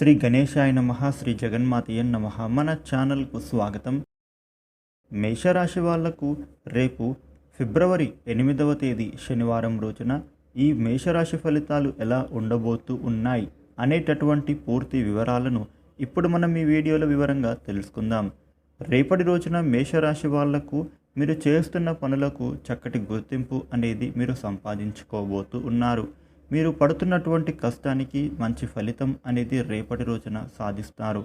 శ్రీ గణేశాయ నమ శ్రీ జగన్మాతయ్య నమ. మన ఛానల్కు స్వాగతం. మేషరాశి వాళ్ళకు రేపు ఫిబ్రవరి ఎనిమిదవ తేదీ శనివారం రోజున ఈ మేషరాశి ఫలితాలు ఎలా ఉండబోతూ ఉన్నాయి అనేటటువంటి పూర్తి వివరాలను ఇప్పుడు మనం ఈ వీడియోలో వివరంగా తెలుసుకుందాం. రేపటి రోజున మేషరాశి వాళ్ళకు మీరు చేస్తున్న పనులకు చక్కటి గుర్తింపు అనేది మీరు సంపాదించుకోబోతూ ఉన్నారు. మీరు పడుతున్నటువంటి కష్టానికి మంచి ఫలితం అనేది రేపటి రోజున సాధిస్తారు.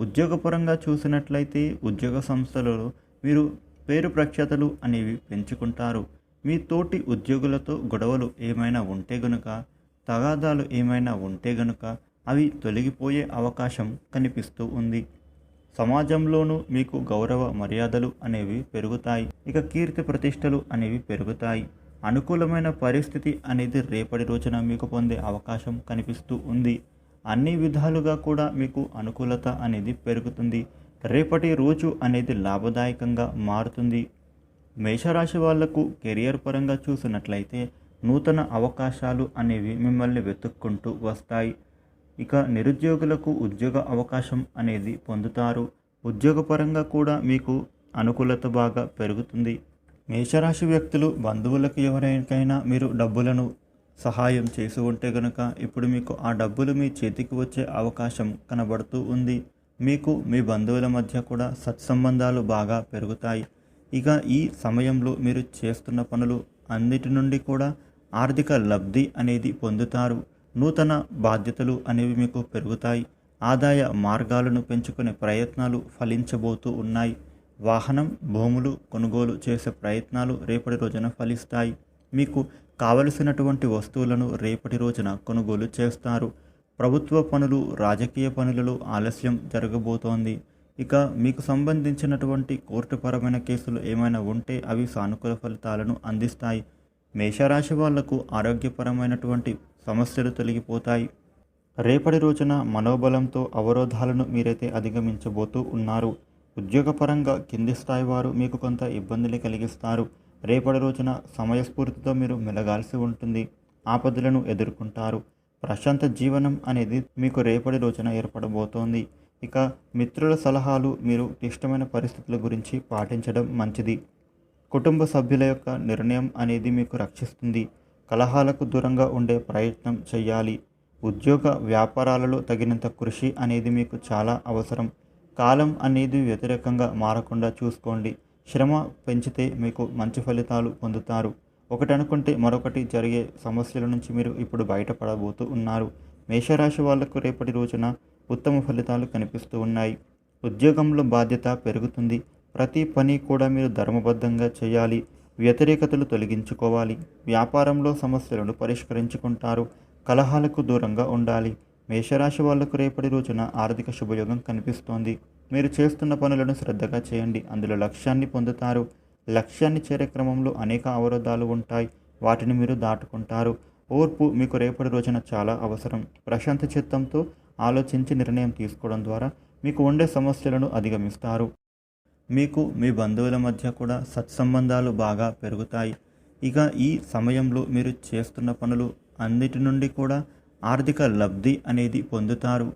ఉద్యోగపరంగా చూసినట్లయితే ఉద్యోగ సంస్థలలో మీరు పేరు ప్రఖ్యాతలు అనేవి పెంచుకుంటారు. మీ తోటి ఉద్యోగులతో గొడవలు ఏమైనా ఉంటే గనుక తగాదాలు ఏమైనా ఉంటే గనుక అవి తొలగిపోయే అవకాశం కనిపిస్తూ ఉంది. సమాజంలోనూ మీకు గౌరవ మర్యాదలు అనేవి పెరుగుతాయి. ఇక కీర్తి ప్రతిష్టలు అనేవి పెరుగుతాయి. అనుకూలమైన పరిస్థితి అనేది రేపటి రోజున మీకు పొందే అవకాశం కనిపిస్తూ ఉంది. అన్ని విధాలుగా కూడా మీకు అనుకూలత అనేది పెరుగుతుంది. రేపటి రోజు అనేది లాభదాయకంగా మారుతుంది. మేషరాశి వాళ్ళకు కెరియర్ పరంగా చూసినట్లయితే నూతన అవకాశాలు అనేవి మిమ్మల్ని వెతుక్కుంటూ వస్తాయి. ఇక నిరుద్యోగులకు ఉద్యోగ అవకాశం అనేది పొందుతారు. ఉద్యోగపరంగా కూడా మీకు అనుకూలత బాగా పెరుగుతుంది. మేషరాశి వ్యక్తులు బంధువులకు ఎవరికైనా మీరు డబ్బులను సహాయం చేసి ఉంటే గనుక ఇప్పుడు మీకు ఆ డబ్బులు మీ చేతికి వచ్చే అవకాశం కనబడుతూ ఉంది. మీకు మీ బంధువుల మధ్య కూడా సత్సంబంధాలు బాగా పెరుగుతాయి. ఇక ఈ సమయంలో మీరు చేస్తున్న పనులు అన్నిటి నుండి కూడా ఆర్థిక లబ్ధి అనేది పొందుతారు. నూతన బాధ్యతలు అనేవి మీకు పెరుగుతాయి. ఆదాయ మార్గాలను పెంచుకునే ప్రయత్నాలు ఫలించబోతూ ఉన్నాయి. వాహనం భూములు కొనుగోలు చేసే ప్రయత్నాలు రేపటి రోజున ఫలిస్తాయి. మీకు కావలసినటువంటి వస్తువులను రేపటి రోజున కొనుగోలు చేస్తారు. ప్రభుత్వ పనులు రాజకీయ పనులలో ఆలస్యం జరగబోతోంది. ఇక మీకు సంబంధించినటువంటి కోర్టుపరమైన కేసులు ఏమైనా ఉంటే అవి సానుకూల ఫలితాలను అందిస్తాయి. మేషరాశి వాళ్ళకు ఆరోగ్యపరమైనటువంటి సమస్యలు తొలగిపోతాయి. రేపటి రోజున మనోబలంతో అవరోధాలను మీరైతే అధిగమించబోతూ ఉన్నారు. ఉద్యోగపరంగా కింది స్థాయి వారు మీకు కొంత ఇబ్బందులు కలిగిస్తారు. రేపటి రోజున సమయస్ఫూర్తితో మీరు మెలగాల్సి ఉంటుంది. ఆపదలను ఎదుర్కొంటారు. ప్రశాంత జీవనం అనేది మీకు రేపటి రోజున ఏర్పడబోతోంది. ఇక మిత్రుల సలహాలు మీరు క్లిష్టమైన పరిస్థితుల గురించి పాటించడం మంచిది. కుటుంబ సభ్యుల యొక్క నిర్ణయం అనేది మీకు రక్షిస్తుంది. కలహాలకు దూరంగా ఉండే ప్రయత్నం చేయాలి. ఉద్యోగ వ్యాపారాలలో తగినంత కృషి అనేది మీకు చాలా అవసరం. కాలం అనేది వ్యతిరేకంగా మారకుండా చూసుకోండి. శ్రమ పెంచితే మీకు మంచి ఫలితాలు పొందుతారు. ఒకటి అనుకుంటే మరొకటి జరిగే సమస్యల నుంచి మీరు ఇప్పుడు బయటపడబోతూ ఉన్నారు. మేషరాశి వాళ్ళకు రేపటి రోజున ఉత్తమ ఫలితాలు కనిపిస్తూ ఉన్నాయి. ఉద్యోగంలో బాధ్యత పెరుగుతుంది. ప్రతి పని కూడా మీరు ధర్మబద్ధంగా చేయాలి. వ్యతిరేకతలు తొలగించుకోవాలి. వ్యాపారంలో సమస్యలను పరిష్కరించుకుంటారు. కలహాలకు దూరంగా ఉండాలి. మేషరాశి వాళ్ళకు రేపటి రోజున ఆర్థిక శుభయోగం కనిపిస్తోంది. మీరు చేస్తున్న పనులను శ్రద్ధగా చేయండి. అందులో లక్ష్యాన్ని పొందుతారు. లక్ష్యాన్ని చేరే క్రమంలో అనేక అవరోధాలు ఉంటాయి. వాటిని మీరు దాటుకుంటారు. ఓర్పు మీకు రేపటి రోజున చాలా అవసరం. ప్రశాంత చిత్తంతో ఆలోచించి నిర్ణయం తీసుకోవడం ద్వారా మీకు ఉండే సమస్యలను అధిగమిస్తారు. మీకు మీ బంధువుల మధ్య కూడా సత్సంబంధాలు బాగా పెరుగుతాయి. ఇక ఈ సమయంలో మీరు చేస్తున్న పనులు అన్నిటి నుండి కూడా ఆర్థిక లబ్ధి అనేది పొందుతారు.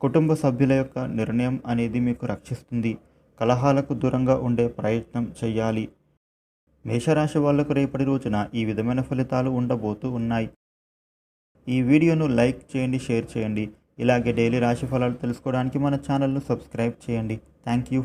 కుటుంబ సభ్యుల యొక్క నిర్ణయం అనేది మీకు రక్షిస్తుంది. కలహాలకు దూరంగా ఉండే ప్రయత్నం చేయాలి. మేషరాశి వాళ్ళకు రేపటి రోజున ఈ విధమైన ఫలితాలు ఉండబోతూ ఉన్నాయి. ఈ వీడియోను లైక్ చేయండి షేర్ చేయండి. ఇలాగే డైలీ రాశి ఫలాలు తెలుసుకోవడానికి మన ఛానల్ను సబ్స్క్రైబ్ చేయండి. Thank you